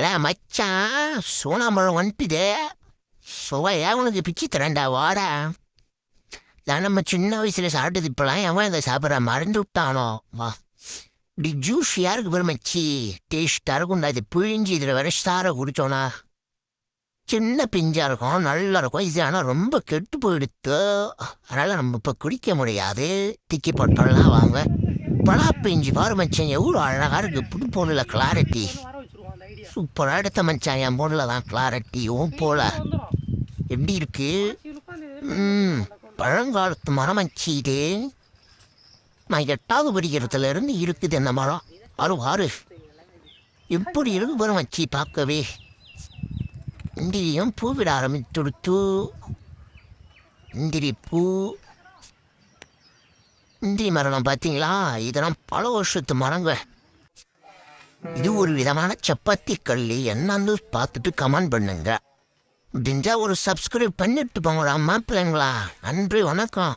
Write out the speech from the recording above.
ஏடா மச்சான் சோனாமரம் வந்துட்டுதே சுவையா உனக்கு பிச்சு தரேன்டா வாடா. நான் நம்ம சின்ன வயசுல சாப்பிட்டது இப்பெல்லாம் எவன் இதை சாப்பிட்ற? மறந்து விட்டானோ? வா. இப்படி ஜூஸ் யாருக்கு பெருமைச்சி மச்சி. டேஸ்ட்டாக இருக்கும்டா. இது பிழிஞ்சு இதில் வர ஸ்டாரை குடிச்சோன்னா சின்ன பிஞ்சா இருக்கும் நல்லா இருக்கும். இது ஆனால் ரொம்ப கெட்டு போயிடுத்து. அதனால் நம்ம இப்போ குடிக்க முடியாது. திக்கி போட்டோம்லாம் வாங்க. பலா பிஞ்சு பாரு மச்சான் எவ்வளோ அழகாக இருக்குது புது பொண்ணுல கிளாரிட்டி சூப்பராக எடுத்த மச்சான். என் பொண்ணுல தான். கிளாரிட்டியும் போல. எப்படி இருக்கு? ம் பழங்காலத்து மரம் மச்சி இது. நான் எட்டாவது படிக்கிறதுல இருந்து இருக்குது இந்த மரம். அரு ஆறு. எப்படி இருக்கு மரம் மச்சி பார்க்கவே. இந்திரியும் பூ விட ஆரம்பித்துடுத்து இந்திரி பூ. இந்திரி மரம் பார்த்தீங்களா? இதெல்லாம் பல வருஷத்து மரங்கள் இது ஒரு விதமான சப்பாத்தி கள்ளி. என்னன்னு பார்த்துட்டு கமெண்ட் பண்ணுங்க. முடிஞ்சா ஒரு சப்ஸ்கிரைப் பண்ணிட்டு போங்கடா மாப்பிள்ளைங்களா. நன்றி வணக்கம்.